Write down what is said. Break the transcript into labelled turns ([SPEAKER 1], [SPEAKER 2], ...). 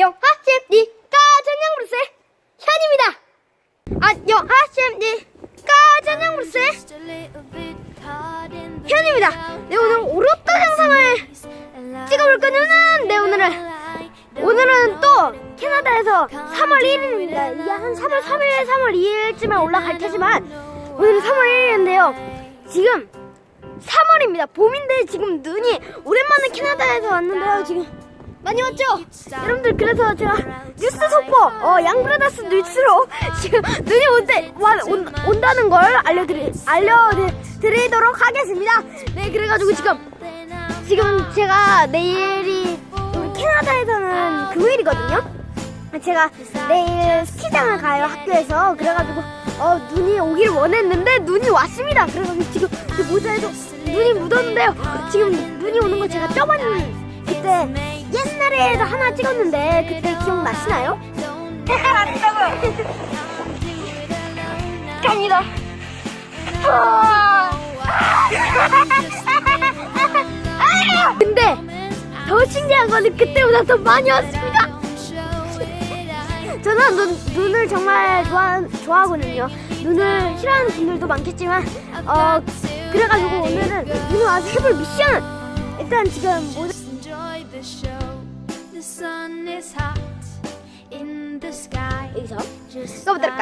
[SPEAKER 1] 안녕하십니까 전영브루스 현입니다. 아, 안녕하십니까 전영브루스 현입니다. 네 오늘 오롯도 영상을 찍어볼 거는 네 오늘은 오늘은 또 캐나다에서 3월 1일입니다. 이게 한 3월 3일 3월 2일쯤에 올라갈 테지만 오늘은 3월 1일인데요. 지금 3월입니다. 봄인데 지금 눈이 오랜만에 캐나다에서 왔는데요 지금. 많이 왔죠? 여러분들 그래서 제가 뉴스 속보 어, 양브라더스 뉴스로 지금 눈이 온대, 와, 온, 온다는 걸 알려드리, 알려드리도록 하겠습니다. 네 그래가지고 지금 지금 제가 내일이 우리 캐나다에서는 금요일이거든요. 제가 내일 스키장을 가요 학교에서 그래가지고 어 눈이 오길 원했는데 눈이 왔습니다. 그래가지고 지금 이 모자에도 눈이 묻었는데요. 지금 눈이 오는 거 제가 저번 그때 옛날에도 하나 찍었는데 그때 기억나시나요? 갑니다. 근데 더 신기한 거는 그때보다 더 많이 왔습니다. 저는 눈, 눈을 정말 좋아, 좋아하거든요. 눈을 싫어하는 분들도 많겠지만, 어, 그래가지고 오늘은 눈이 와서 해볼 미션! 일단 지금 모자,
[SPEAKER 2] is hot in the sky.
[SPEAKER 1] 여기서
[SPEAKER 2] Just
[SPEAKER 1] 써보도록